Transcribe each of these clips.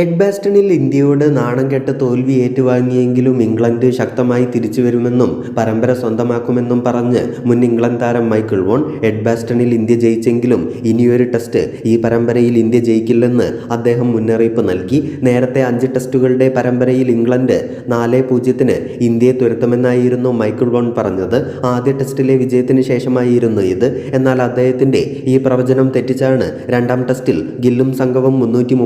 എഡ്ബാസ്റ്റണിൽ ഇന്ത്യയോട് നാണം കെട്ട് തോൽവി ഏറ്റുവാങ്ങിയെങ്കിലും ഇംഗ്ലണ്ട് ശക്തമായി തിരിച്ചു വരുമെന്നും പരമ്പര സ്വന്തമാക്കുമെന്നും പറഞ്ഞ് മുൻ ഇംഗ്ലണ്ട് താരം മൈക്കിൾ വോൺ എഡ്ബാസ്റ്റണിൽ ഇന്ത്യ ജയിച്ചെങ്കിലും ഇനിയൊരു ടെസ്റ്റ് ഈ പരമ്പരയിൽ ഇന്ത്യ ജയിക്കില്ലെന്ന് അദ്ദേഹം മുന്നറിയിപ്പ് നൽകി. നേരത്തെ അഞ്ച് ടെസ്റ്റുകളുടെ പരമ്പരയിൽ ഇംഗ്ലണ്ട് നാല് പൂജ്യത്തിന് ഇന്ത്യയെ തുരത്തുമെന്നായിരുന്നു മൈക്കിൾ വോൺ പറഞ്ഞത്. ആദ്യ ടെസ്റ്റിലെ വിജയത്തിന് ശേഷമായിരുന്നു ഇത്. എന്നാൽ അദ്ദേഹത്തിന്റെ ഈ പ്രവചനം തെറ്റിച്ചാണ് രണ്ടാം ടെസ്റ്റിൽ ഗില്ലും സംഘവും മുന്നൂറ്റി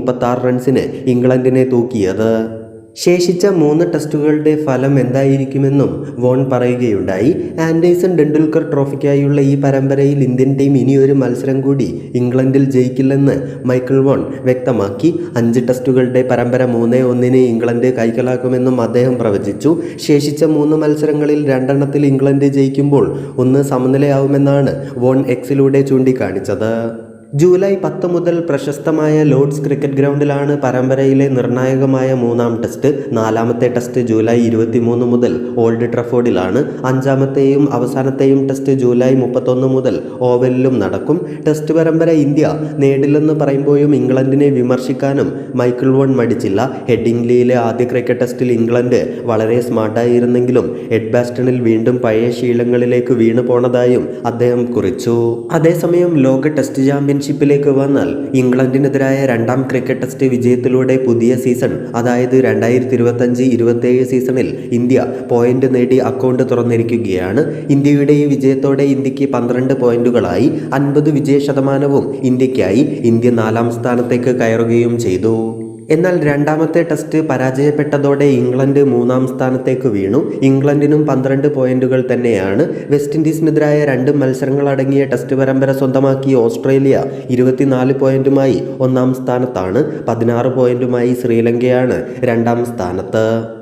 റൺസിന് ഇംഗ്ലണ്ടിനെ തൂക്കിയത്. ശേഷിച്ച മൂന്ന് ടെസ്റ്റുകളുടെ ഫലം എന്തായിരിക്കുമെന്നും വോൺ പറയുകയുണ്ടായി. ആൻഡേഴ്സൺ ടെണ്ടുൽക്കർ ട്രോഫിക്കായുള്ള ഈ പരമ്പരയിൽ ഇന്ത്യൻ ടീം ഇനിയൊരു മത്സരം കൂടി ഇംഗ്ലണ്ടിൽ ജയിക്കില്ലെന്ന് മൈക്കിൾ വോൺ വ്യക്തമാക്കി. അഞ്ച് ടെസ്റ്റുകളുടെ പരമ്പര മൂന്ന് ഒന്നിന് ഇംഗ്ലണ്ട് കൈക്കലാക്കുമെന്നും അദ്ദേഹം പ്രവചിച്ചു. ശേഷിച്ച മൂന്ന് മത്സരങ്ങളിൽ രണ്ടെണ്ണത്തിൽ ഇംഗ്ലണ്ട് ജയിക്കുമ്പോൾ ഒന്ന് സമനിലയാവുമെന്നാണ് വോൺ എക്സിലൂടെ ചൂണ്ടിക്കാണിച്ചത്. ജൂലൈ പത്ത് മുതൽ പ്രശസ്തമായ ലോർഡ്സ് ക്രിക്കറ്റ് ഗ്രൗണ്ടിലാണ് പരമ്പരയിലെ നിർണായകമായ മൂന്നാം ടെസ്റ്റ്. നാലാമത്തെ ടെസ്റ്റ് ജൂലൈ ഇരുപത്തിമൂന്ന് മുതൽ ഓൾഡ് ട്രഫോർഡിലാണ്. അഞ്ചാമത്തെയും അവസാനത്തെയും ടെസ്റ്റ് ജൂലൈ മുപ്പത്തൊന്ന് മുതൽ ഓവലിലും നടക്കും. ടെസ്റ്റ് പരമ്പര ഇന്ത്യ നേടില്ലെന്ന് പറയുമ്പോഴും ഇംഗ്ലണ്ടിനെ വിമർശിക്കാനും മൈക്കിൾ വോൺ മടിച്ചില്ല. ഹെഡിംഗ്ലിയിലെ ആദ്യ ക്രിക്കറ്റ് ടെസ്റ്റിൽ ഇംഗ്ലണ്ട് വളരെ സ്മാർട്ടായിരുന്നെങ്കിലും എഡ്ബാസ്റ്റണിൽ വീണ്ടും പഴയ ശീലങ്ങളിലേക്ക് വീണു പോണതായും അദ്ദേഹം കുറിച്ചു. അതേസമയം ലോക ടെസ്റ്റ് ചാമ്പ്യൻഷിപ്പിലേക്ക് വന്നാൽ ഇംഗ്ലണ്ടിനെതിരായ രണ്ടാം ക്രിക്കറ്റ് ടെസ്റ്റ് വിജയത്തിലൂടെ പുതിയ സീസൺ അതായത് രണ്ടായിരത്തി ഇരുപത്തഞ്ച് ഇരുപത്തേഴ് സീസണിൽ ഇന്ത്യ പോയിന്റ് നേടി അക്കൗണ്ട് തുറന്നിരിക്കുകയാണ്. ഇന്ത്യയുടെ ഈ വിജയത്തോടെ ഇന്ത്യയ്ക്ക് പന്ത്രണ്ട് പോയിന്റുകളായി അൻപത് വിജയ ശതമാനവും ഇന്ത്യക്കായി ഇന്ത്യ നാലാം സ്ഥാനത്തേക്ക് കയറുകയും ചെയ്തു. എന്നാൽ രണ്ടാമത്തെ ടെസ്റ്റ് പരാജയപ്പെട്ടതോടെ ഇംഗ്ലണ്ട് മൂന്നാം സ്ഥാനത്തേക്ക് വീണു. ഇംഗ്ലണ്ടിനും പന്ത്രണ്ട് പോയിന്റുകൾ തന്നെയാണ്. വെസ്റ്റ് ഇൻഡീസിനെതിരായ രണ്ട് മത്സരങ്ങളടങ്ങിയ ടെസ്റ്റ് പരമ്പര സ്വന്തമാക്കി ഓസ്ട്രേലിയ ഇരുപത്തിനാല് പോയിന്റുമായി ഒന്നാം സ്ഥാനത്താണ്. പതിനാറ് പോയിന്റുമായി ശ്രീലങ്കയാണ് രണ്ടാം സ്ഥാനത്ത്.